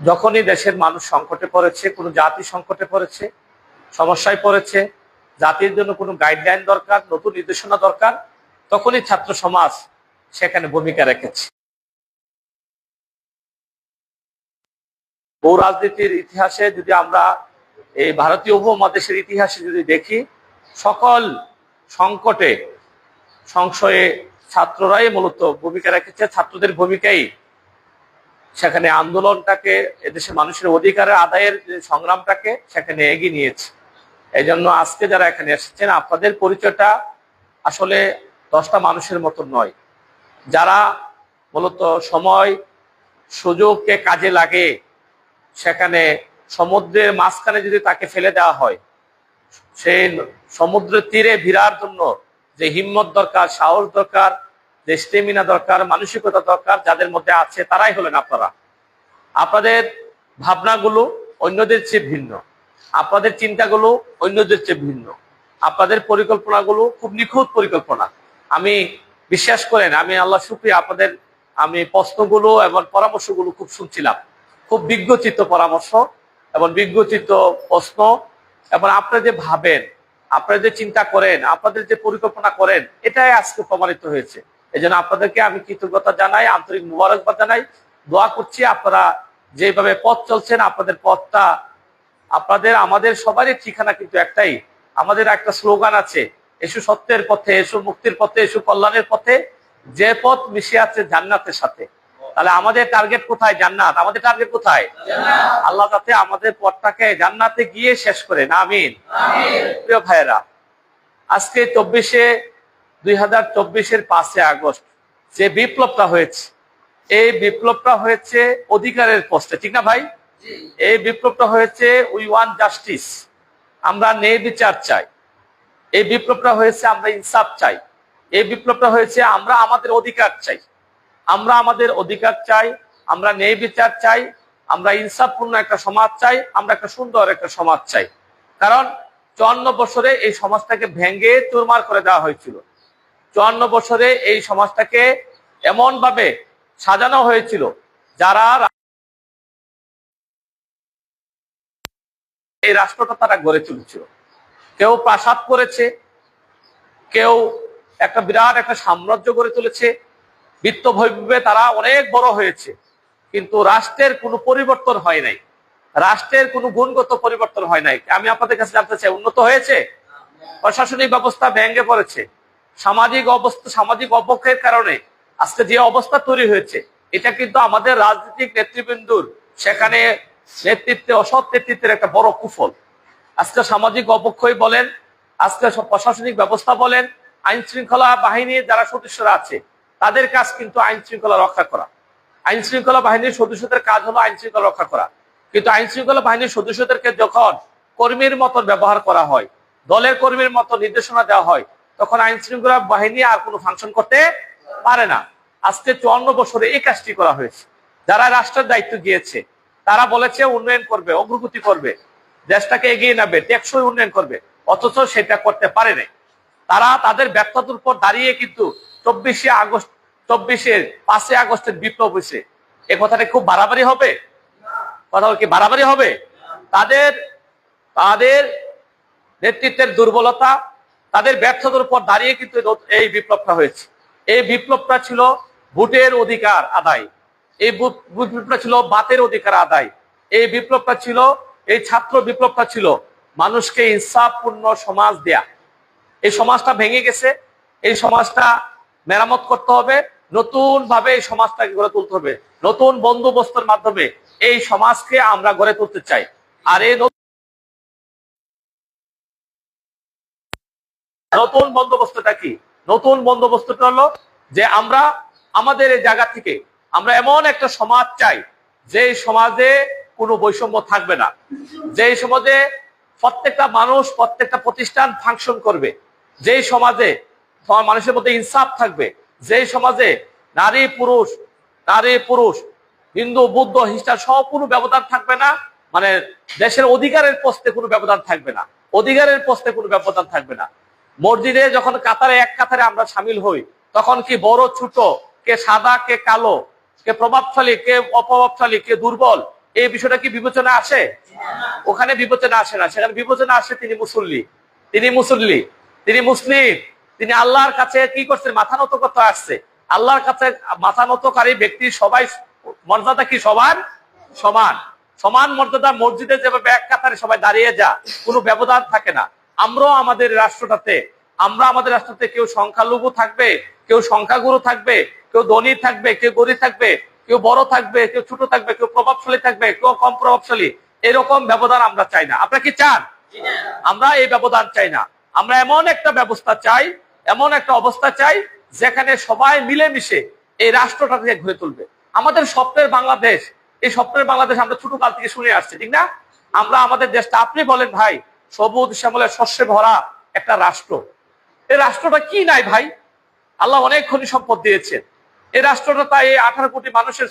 যখনই দেশের মানুষ সংকটে পড়েছে, কোনো জাতি সংকটে পড়েছে, সমস্যায় পড়েছে, জাতির জন্য কোনো গাইডলাইন দরকার, নতুন নির্দেশনা দরকার, তখনই ছাত্র সমাজ সেখানে ভূমিকা রেখেছে। রাজনীতির ইতিহাসে যদি আমরা এই ভারতীয় উপমহাদেশের ইতিহাসে যদি দেখি, সকল সংকটে, সংশয়ে ছাত্ররাই মূলত ভূমিকা রেখেছে, ছাত্রদের ভূমিকাই সেখানে আন্দোলনটাকে এদেশের মানুষের অধিকারের আদায়ের সংগ্রামটাকে সেখানে এগিয়ে নিয়েছে। এই জন্য আজকে যারা এখানে এসেছেন, আপনাদের পরিচয়টা আসলে দশটা মানুষের মতো নয়। যারা মূলত সময়, সুযোগকে কাজে লাগে, সেখানে সমুদ্রের মাঝখানে যদি তাকে ফেলে দেওয়া হয় সেই সমুদ্রের তীরে ভিড়ার জন্য যে হিম্মত দরকার, সাহস দরকার স্টেমিনা দরকার, মানসিকতা দরকার যাদের মধ্যে আছে, তারাই হলেন আপনারা। আপনাদের ভাবনাগুলো অন্যদের চেয়ে ভিন্ন। আপনাদের চিন্তাগুলো অন্যদের চেয়ে ভিন্ন। আপনাদের পরিকল্পনাগুলো খুব নিখুঁত পরিকল্পনা। আমি বিশ্বাস করেন, আমি আল্লাহ শুক্রিয়া আপনাদের, আমি প্রশ্নগুলো এবং পরামর্শগুলো খুব শুনছিলাম। খুব বিজ্ঞচিত পরামর্শ এবং বিজ্ঞচিত প্রশ্ন। এবং আপনারা যে ভাবেন, আপনারা যে চিন্তা করেন, আপনাদের যে পরিকল্পনা করেন, এটাই আজকে প্রমাণিত হয়েছে। এই জন্য আপনাদেরকে আমি কৃতজ্ঞতা জানাই আন্তরিক মুবারকবাদ জানাই। দোয়া করছি আপনারা যেভাবে পথ চলছেন আপনাদের পথটা আপনাদের আমাদের সবারই ঠিকানা কিন্তু একটাই। আমাদের একটা স্লোগান আছে এসু সত্যের পথে এসু মুক্তির পথে এসু কল্যাণের পথে যে পথ মিশে আছে জান্নাতের সাথে। তাহলে আমাদের টার্গেট কোথায়? জান্নাত। আমাদের টার্গেট কোথায়? আল্লাহ যাতে আমাদের পথটাকে জান্নাতে গিয়ে শেষ করে। না আমিন। প্রিয় ভাইয়েরা আজকে চব্বিশে দুই হাজার চব্বিশের পাঁচে আগস্ট যে বিপ্লবটা হয়েছে এই বিপ্লবটা হয়েছে অধিকারের পোস্টে ঠিক না ভাই? এই বিপ্লবটা হয়েছে উই ওয়ান জাস্টিস আমরা ন্যায় বিচার চাই। এই বিপ্লবটা হয়েছে আমরা ইনসাফ চাই। এই বিপ্লবটা হয়েছে আমরা আমাদের অধিকার চাই। আমরা আমাদের অধিকার চাই আমরা ন্যায় বিচার চাই আমরা ইনসাফপূর্ণ একটা সমাজ চাই আমরা একটা সুন্দর একটা সমাজ চাই। কারণ চুয়ান্ন বছরে এই সমাজটাকে ভেঙে চুরমার করে দেওয়া হয়েছিল। চুয়ান্ন বছরে এই সমাজটাকে এমন ভাবে সাজানো হয়েছিল, যারা এই রাষ্ট্রটা তারা গড়ে তুলেছিল। কেউ প্রাসাদ করেছে, কেউ একটা বিরাট একটা সাম্রাজ্য গড়ে তুলেছে, বিত্ত বৈভবে তারা অনেক বড় হয়েছে, কিন্তু রাষ্ট্রের কোনো পরিবর্তন হয় নাই। রাষ্ট্রের কোনো গুণগত পরিবর্তন হয় নাই। আমি আপনাদের কাছে জানতে চাই, উন্নত হয়েছে? প্রশাসনিক ব্যবস্থা ভেঙে পড়েছে। সামাজিক অবস্থা, সামাজিক অবক্ষয়ের কারণে আজকে যে অবস্থা তৈরি হয়েছে, এটা কিন্তু আমাদের রাজনৈতিক নেতৃবৃন্দুর সেখানে নেতৃত্বে, অসৎ নেতৃত্বের একটা বড় কুফল। আজকে সামাজিক অবক্ষয় বলেন, আজকে প্রশাসনিক ব্যবস্থা বলেন আইন শৃঙ্খলা বাহিনীর যারা সদস্যরা আছে, তাদের কাজ কিন্তু আইন শৃঙ্খলা রক্ষা করা। আইন শৃঙ্খলা বাহিনীর সদস্যদের কাজ হলো আইন শৃঙ্খলা রক্ষা করা। কিন্তু আইন শৃঙ্খলা বাহিনীর সদস্যদেরকে যখন কর্মীর মতন ব্যবহার করা হয়, দলের কর্মীর মতো নির্দেশনা দেওয়া হয় তখন আইন শৃঙ্খলা বাহিনী আর কোনো ফাংশন করতে পারে না। আজকে চুয়ান্ন বছরে এই কাজটি করা হয়েছে। যারা রাষ্ট্রের দায়িত্ব গিয়েছে তারা বলেছে উন্নয়ন করবে, অগ্রগতি করবে, দেশটাকে এগিয়ে নেবে, টেকসই উন্নয়ন করবে, অথচ সেটা করতে পারে নাই। তারা তাদের ব্যর্থতার উপর দাঁড়িয়ে কিন্তু চব্বিশে আগস্ট, চব্বিশে পাঁচই আগস্টের বিপ্লব হয়েছে। এ কথাটা খুব বাড়াবাড়ি হবে? কথা কি বাড়াবাড়ি হবে? তাদের তাদের নেতৃত্বের দুর্বলতা তাদের ব্যর্থতার উপর দাঁড়িয়ে কিন্তু এই বিপ্লবটা হয়েছে। এই বিপ্লবটা ছিল ভোটের অধিকার আদায়। এই বিপ্লবটা ছিল বাতের অধিকার আদায়। এই বিপ্লবটা ছিল এই ছাত্র বিপ্লবটা ছিল মানুষকে ইনসাফপূর্ণ সমাজ দেয়া। এই সমাজটা ভেঙে গেছে। এই সমাজটা মেরামত করতে হবে। নতুন ভাবে এই সমাজটাকে গড়ে তুলতে হবে। নতুন বন্দোবস্তের মাধ্যমে এই সমাজকে আমরা গড়ে তুলতে চাই। আর এই নতুন বন্দোবস্তটা কি? নতুন বন্দোবস্তটা হলো যে আমরা আমাদের এই জায়গা থেকে আমরা এমন একটা সমাজ চাই যে সমাজে কোনো বৈষম্য থাকবে না। যে সমাজে প্রত্যেকটা মানুষ, প্রত্যেকটা প্রতিষ্ঠান ফাংশন করবে। যে সমাজে মানুষের মধ্যে ইনসাফ থাকবে। যে সমাজে নারী, পুরুষ নারী, পুরুষ, হিন্দু, বুদ্ধ, খ্রিস্টান সব কোনো ব্যবধান থাকবে না। মানে দেশের অধিকারের পোস্টে কোনো ব্যবধান থাকবে না। অধিকারের পোস্টে কোনো ব্যবধান থাকবে না। মসজিদে যখন কাতারে এক কাতারে আমরা সামিল হই, তখন কি বড় ছোট, কে সাদা, কে কালো, কে প্রভাবশালী, কে অপ্রভাবশালী, কে দুর্বল, এই বিষয়টা কি বিবেচনা আসে? ওখানে বিবেচনা আসে না। সেখানে বিবেচনা আসে তিনি মুসল্লি তিনি মুসল্লি, তিনি মুসলিম, তিনি আল্লাহর কাছে কি করছেন? মাথা নত করতে আসছে। আল্লাহর কাছে মাথা নতকারী ব্যক্তি সবাই, মর্যাদা কি সবার? সমান। সমান মর্যাদা মসজিদে যেভাবে এক কাতারে সবাই দাঁড়িয়ে যা কোনো ব্যবধান থাকে না। আমরাও আমাদের রাষ্ট্রটাতে, আমরা আমাদের রাষ্ট্রতে কেউ সংখ্যালঘু থাকবে, কেউ সংখ্যাগুরু থাকবে, কেউ ধনী থাকবে, কেউ গরিব থাকবে, কেউ বড় থাকবে, কেউ ছোট থাকবে, কেউ প্রভাবশালী থাকবে, কেউ কম প্রভাবশালী, এরকম ব্যবধান আমরা চাই না। আপনারা কি চান? আমরা এই ব্যবধান চাই না। আমরা এমন একটা ব্যবস্থা চাই, এমন একটা অবস্থা চাই, যেখানে সবাই মিলেমিশে এই রাষ্ট্রটাকে ঘুরে তুলবে। আমাদের স্বপ্নের বাংলাদেশ, এই স্বপ্নের বাংলাদেশ আমরা ছোট কাল থেকে শুনে আসছি, ঠিক না? আমরা আমাদের দেশটা, আপনি বলেন ভাই সবুজ শ্যামলে শস্যে ভরা একটা রাষ্ট্র। এই রাষ্ট্রটা কি নাই ভাই? আল্লাহ অনেক খনি সম্পদ দিয়েছেন। এই রাষ্ট্রটা তাই আঠারো কোটি মানুষের